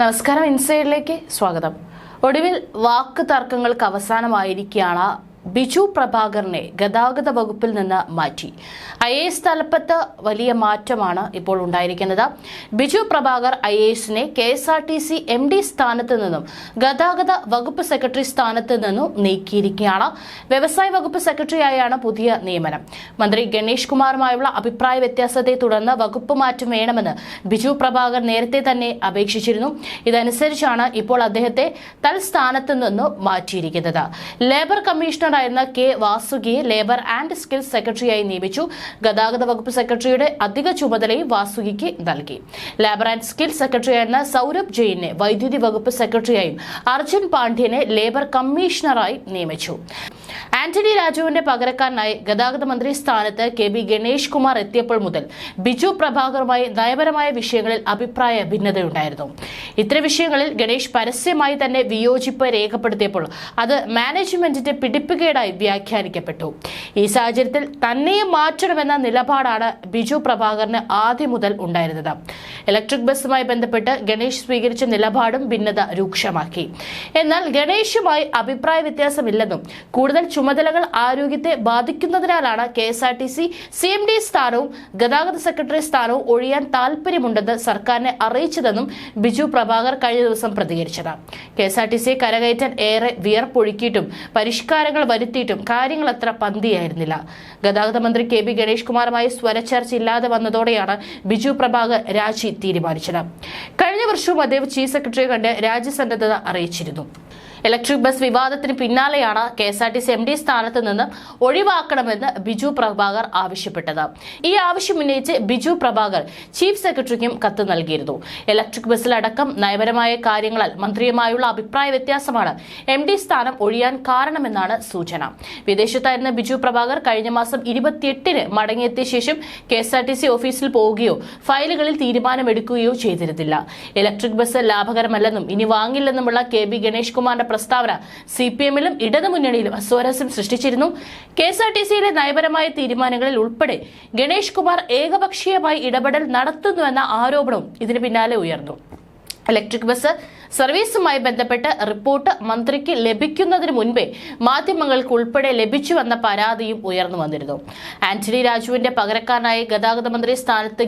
നമസ്കാരം. ഇൻസൈഡിലേക്ക് സ്വാഗതം. ഒടുവിൽ വാക്ക് തർക്കങ്ങൾക്ക് അവസാനമായിരിക്കുകയാണ് ബിജു പ്രഭാകറിനെ ഗതാഗത വകുപ്പിൽ നിന്ന് മാറ്റി. ഐ എ എസ് തലപ്പത്ത് വലിയ മാറ്റമാണ് ഇപ്പോൾ ഉണ്ടായിരിക്കുന്നത്. ബിജു പ്രഭാകർ ഐ എസിനെ K S R T C M D സ്ഥാനത്ത് നിന്നും ഗതാഗത വകുപ്പ് സെക്രട്ടറി സ്ഥാനത്ത് നിന്നും നീക്കിയിരിക്കുകയാണ്. വ്യവസായ വകുപ്പ് സെക്രട്ടറിയായാണ് പുതിയ നിയമനം. മന്ത്രി ഗണേഷ് കുമാറുമായുള്ള അഭിപ്രായ വ്യത്യാസത്തെ തുടർന്ന് വകുപ്പ് മാറ്റം വേണമെന്ന് ബിജു പ്രഭാകർ നേരത്തെ തന്നെ അപേക്ഷിച്ചിരുന്നു. ഇതനുസരിച്ചാണ് ഇപ്പോൾ അദ്ദേഹത്തെ തൽസ്ഥാനത്ത് നിന്നും മാറ്റിയിരിക്കുന്നത്. ലേബർ കമ്മീഷണറായിരുന്ന കെ വാസുകിയെ ലേബർ ആൻഡ് സ്കിൽസ് സെക്രട്ടറിയായി നിയമിച്ചു. ഗതാഗത വകുപ്പ് സെക്രട്ടറിയുടെ അധിക ചുമതലയും വാസുകിക്ക് നൽകി. ലേബർ ആൻഡ് സ്കിൽസ് സെക്രട്ടറിയായിരുന്ന സൗരഭ് ജെയിനെ വൈദ്യുതി വകുപ്പ് സെക്രട്ടറിയായും അർജുൻ പാണ്ഡ്യനെ ലേബർ കമ്മീഷണറായി നിയമിച്ചു. ആന്റണി രാജുവിന്റെ പകരക്കാരനായി ഗതാഗത മന്ത്രി സ്ഥാനത്ത് കെ ബി ഗണേഷ് കുമാർ എത്തിയപ്പോൾ മുതൽ ബിജു പ്രഭാകറുമായി നയപരമായ വിഷയങ്ങളിൽ അഭിപ്രായ ഭിന്നതയുണ്ടായിരുന്നു. ഇത്തരം വിഷയങ്ങളിൽ ഗണേഷ് പരസ്യമായി തന്നെ വിയോജിപ്പ് രേഖപ്പെടുത്തിയപ്പോൾ അത് മാനേജ്മെന്റിന്റെ പിടിപ്പുകേടായി വ്യാഖ്യാനിക്കപ്പെട്ടു. ഈ സാഹചര്യത്തിൽ തന്നെയും മാറ്റണമെന്ന നിലപാടാണ് ബിജു പ്രഭാകറിന് ആദ്യം മുതൽ ഉണ്ടായിരുന്നത്. ഇലക്ട്രിക് ബസ്സുമായി ബന്ധപ്പെട്ട് ഗണേഷ് സ്വീകരിച്ച നിലപാടും ഭിന്നത രൂക്ഷമാക്കി. എന്നാൽ ഗണേഷുമായി അഭിപ്രായ വ്യത്യാസമില്ലെന്നും കൂടുതൽ ചുമതലകൾ ആരോഗ്യത്തെ ബാധിക്കുന്നതിനാലാണ് K S R T C C M D സ്ഥാനവും ഗതാഗത സെക്രട്ടറി സ്ഥാനവും ഒഴിയാൻ താല്പര്യമുണ്ടെന്ന് സർക്കാരിനെ അറിയിച്ചതെന്നും ബിജു പ്രഭാകർ കഴിഞ്ഞ ദിവസം പ്രതികരിച്ചത്. കെ എസ് ആർ ടി സിയെ കരകയറ്റാൻ ഏറെ വിയർപ്പൊഴുക്കിയിട്ടും പരിഷ്കാരങ്ങൾ വരുത്തിയിട്ടും കാര്യങ്ങൾ അത്ര പന്തിയായിരുന്നില്ല. ഗതാഗത മന്ത്രി കെ ബി ഗണേഷ് കുമാറുമായി സ്വരച്ചർച്ച ഇല്ലാതെ വന്നതോടെയാണ് ബിജു പ്രഭാകർ രാജി തീരുമാനിച്ചത്. കഴിഞ്ഞ വർഷവും അദ്ദേഹം ചീഫ് സെക്രട്ടറിയെ കണ്ട് രാജ്യസന്നദ്ധത അറിയിച്ചിരുന്നു. ഇലക്ട്രിക് ബസ് വിവാദത്തിന് പിന്നാലെയാണ് K S R T C M D സ്ഥാനത്ത് നിന്ന് ഒഴിവാക്കണമെന്ന് ബിജു പ്രഭാകർ ആവശ്യപ്പെട്ടത്. ഈ ആവശ്യം ഉന്നയിച്ച് ബിജു പ്രഭാകർ ചീഫ് സെക്രട്ടറിക്കും കത്ത് നൽകിയിരുന്നു. ഇലക്ട്രിക് ബസ്സിലടക്കം നയപരമായ കാര്യങ്ങളാൽ മന്ത്രിയുമായുള്ള അഭിപ്രായ വ്യത്യാസമാണ് എം ഡി സ്ഥാനം ഒഴിയാൻ കാരണമെന്നാണ് സൂചന. വിദേശത്തായിരുന്ന ബിജു പ്രഭാകർ കഴിഞ്ഞ മാസം ഇരുപത്തിയെട്ടിന് മടങ്ങിയെത്തിയ ശേഷം K S R T C ഓഫീസിൽ പോവുകയോ ഫയലുകളിൽ തീരുമാനമെടുക്കുകയോ ചെയ്തിരുന്നില്ല. ഇലക്ട്രിക് ബസ് ലാഭകരമല്ലെന്നും ഇനി വാങ്ങില്ലെന്നുമുള്ള കെ ബി ഗണേഷ് കുമാറിന്റെ പ്രസ്താവന സി പി എമ്മിലും ഇടതുമുന്നണിയിലും അസ്വാരസ്യം സൃഷ്ടിച്ചിരുന്നു. കെ എസ് ആർ ടി സിയിലെ നയപരമായ തീരുമാനങ്ങളിൽ ഉൾപ്പെടെ ഗണേഷ് കുമാർ ഏകപക്ഷീയമായി ഇടപെടൽ നടത്തുന്നുവെന്ന ആരോപണവും ഇതിന് പിന്നാലെ ഉയർന്നു. ഇലക്ട്രിക് ബസ് സർവീസുമായി ബന്ധപ്പെട്ട് റിപ്പോർട്ട് മന്ത്രിക്ക് ലഭിക്കുന്നതിന് മുൻപേ മാധ്യമങ്ങൾക്ക് ഉൾപ്പെടെ ലഭിച്ചുവെന്ന പരാതിയും ഉയർന്നു വന്നിരുന്നു. ആന്റണി രാജുവിന്റെ പകരക്കാരനായി ഗതാഗത മന്ത്രി സ്ഥാനത്ത്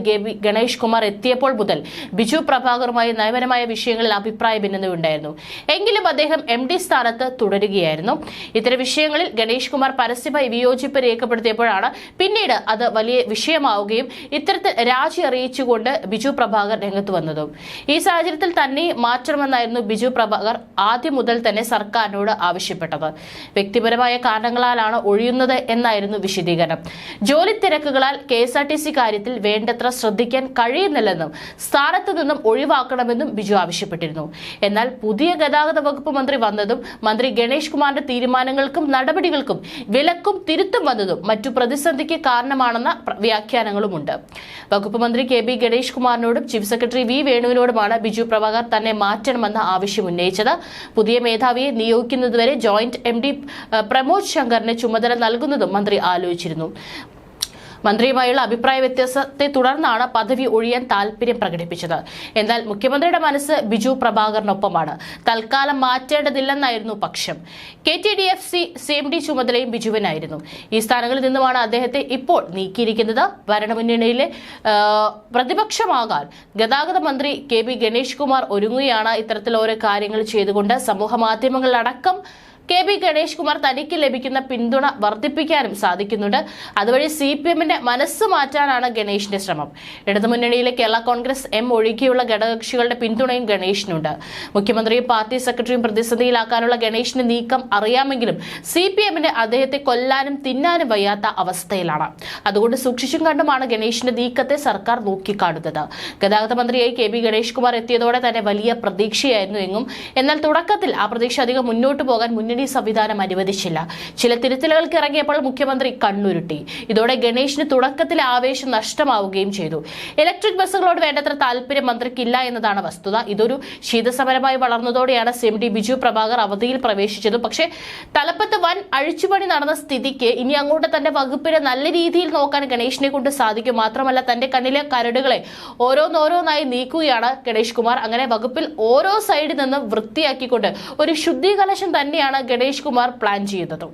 ഗണേഷ് കുമാർ എത്തിയപ്പോൾ മുതൽ ബിജു പ്രഭാകറുമായി നയപരമായ വിഷയങ്ങളിൽ അഭിപ്രായ ഭിന്നതയുണ്ടായിരുന്നു. എങ്കിലും അദ്ദേഹം എം ഡി സ്ഥാനത്ത് തുടരുകയായിരുന്നു. ഇത്തരം വിഷയങ്ങളിൽ ഗണേഷ് കുമാർ പരസ്യമായി വിയോജിപ്പ് രേഖപ്പെടുത്തിയപ്പോഴാണ് പിന്നീട് അത് വലിയ വിഷയമാവുകയും ഇത്തരത്തിൽ രാജി അറിയിച്ചുകൊണ്ട് ബിജു പ്രഭാകർ രംഗത്ത് വന്നതും. ഈ സാഹചര്യത്തിൽ തന്നെ മാറ്റണമെന്നായിരുന്നു ബിജു പ്രഭാകർ ആദ്യം മുതൽ തന്നെ സർക്കാരിനോട് ആവശ്യപ്പെട്ടത്. വ്യക്തിപരമായ കാരണങ്ങളാലാണ് ഒഴിയുന്നത് എന്നായിരുന്നു വിശദീകരണം. ജോലി തിരക്കുകളാൽ K S R T C കാര്യത്തിൽ വേണ്ടത്ര ശ്രദ്ധിക്കാൻ കഴിയുന്നില്ലെന്നും സ്ഥാനത്ത് നിന്നും ഒഴിവാക്കണമെന്നും ബിജു ആവശ്യപ്പെട്ടിരുന്നു. എന്നാൽ പുതിയ ഗതാഗത വകുപ്പ് മന്ത്രി വന്നതും മന്ത്രി ഗണേഷ് കുമാറിന്റെ തീരുമാനങ്ങൾക്കും നടപടികൾക്കും വിലക്കും തിരുത്തും വന്നതും മറ്റു പ്രതിസന്ധിക്ക് കാരണമാണെന്ന വ്യാഖ്യാനങ്ങളുമുണ്ട്. വകുപ്പ് മന്ത്രി കെ ബി ഗണേഷ് കുമാറിനോടും ചീഫ് സെക്രട്ടറി വി വേണുവിനോടുമാണ് ബിജു പ്രഭാകർ തന്നെ മാറ്റണമെന്ന ആവശ്യം ഉന്നയിച്ചത്. പുതിയ മേധാവിയെ നിയോഗിക്കുന്നതുവരെ ജോയിന്റ് എം ഡി പ്രമോദ് ശങ്കറിന് ചുമതല നൽകുന്നതും മന്ത്രി ആലോചിച്ചിരുന്നു. മന്ത്രിയുമായുള്ള അഭിപ്രായ വ്യത്യാസത്തെ തുടർന്നാണ് പദവി ഒഴിയാൻ താൽപര്യം പ്രകടിപ്പിച്ചത്. എന്നാൽ മുഖ്യമന്ത്രിയുടെ മനസ്സ് ബിജു പ്രഭാകറിനൊപ്പമാണ്. തൽക്കാലം മാറ്റേണ്ടതില്ലെന്നായിരുന്നു പക്ഷം. K T D F C C D ചുമതലയും ബിജുവിനായിരുന്നു. ഈ സ്ഥാനങ്ങളിൽ നിന്നുമാണ് അദ്ദേഹത്തെ ഇപ്പോൾ നീക്കിയിരിക്കുന്നത്. ഭരണമുന്നണിയിലെ പ്രതിപക്ഷമാകാൻ ഗതാഗത മന്ത്രി കെ ബി ഗണേഷ് കുമാർ ഒരുങ്ങുകയാണ് ഇത്തരത്തിൽ ഓരോ കാര്യങ്ങൾ ചെയ്തുകൊണ്ട് സമൂഹ മാധ്യമങ്ങളിലടക്കം കെ ബി ഗണേഷ് കുമാർ തനിക്ക് ലഭിക്കുന്ന പിന്തുണ വർദ്ധിപ്പിക്കാനും സാധിക്കുന്നുണ്ട്. അതുവഴി സി പി എമ്മിന്റെ മനസ്സ് മാറ്റാനാണ് ഗണേഷിന്റെ ശ്രമം. ഇടതുമുന്നണിയിലെ കേരള കോൺഗ്രസ് എം ഒഴികെയുള്ള ഘടകകക്ഷികളുടെ പിന്തുണയും ഗണേഷിനുണ്ട്. മുഖ്യമന്ത്രിയും പാർട്ടി സെക്രട്ടറിയും പ്രതിസന്ധിയിലാക്കാനുള്ള ഗണേഷിന്റെ നീക്കം അറിയാമെങ്കിലും സി പി എമ്മിന് അദ്ദേഹത്തെ കൊല്ലാനും തിന്നാനും വയ്യാത്ത അവസ്ഥയിലാണ്. അതുകൊണ്ട് സൂക്ഷിച്ചും കണ്ടുമാണ് ഗണേഷിന്റെ നീക്കത്തെ സർക്കാർ നോക്കിക്കാണുന്നത്. ഗതാഗത മന്ത്രിയായി കെ ബി ഗണേഷ് കുമാർ എത്തിയതോടെ തന്നെ വലിയ പ്രതീക്ഷയായിരുന്നു എങ്ങും. എന്നാൽ തുടക്കത്തിൽ ആ പ്രതീക്ഷ അധികം മുന്നോട്ട് പോകാൻ മുന്നണി ഡി സംവിധാനം അനുവദിച്ചില്ല. ചില തിരുത്തലുകൾക്ക് ഇറങ്ങിയപ്പോൾ മുഖ്യമന്ത്രി കണ്ണുരുട്ടി. ഇതോടെ ഗണേഷിന് തുടക്കത്തിൽ ആവേശം നഷ്ടമാവുകയും ചെയ്തു. ഇലക്ട്രിക് ബസ്സുകളോട് വേണ്ടത്ര താല്പര്യം മന്ത്രിക്കില്ല എന്നതാണ് വസ്തുത. ഇതൊരു ശീതസമരമായി വളർന്നതോടെയാണ് എം ഡി ബിജു പ്രഭാകർ അവധിയിൽ പ്രവേശിച്ചത്. പക്ഷേ തലപ്പത്ത് വൻ അഴിച്ചുപണി നടന്ന സ്ഥിതിക്ക് ഇനി അങ്ങോട്ട് തന്റെ വകുപ്പിനെ നല്ല രീതിയിൽ നോക്കാൻ ഗണേഷിനെ കൊണ്ട് സാധിക്കും. മാത്രമല്ല തന്റെ കണ്ണിലെ കരടുകളെ ഓരോന്നോരോന്നായി നീക്കുകയാണ് ഗണേഷ് കുമാർ. അങ്ങനെ വകുപ്പിൽ ഓരോ സൈഡിൽ നിന്നും വൃത്തിയാക്കിക്കൊണ്ട് ഒരു ശുദ്ധീകലശം തന്നെയാണ് ഗണേഷ് കുമാർ പ്ലാൻ ചെയ്തതും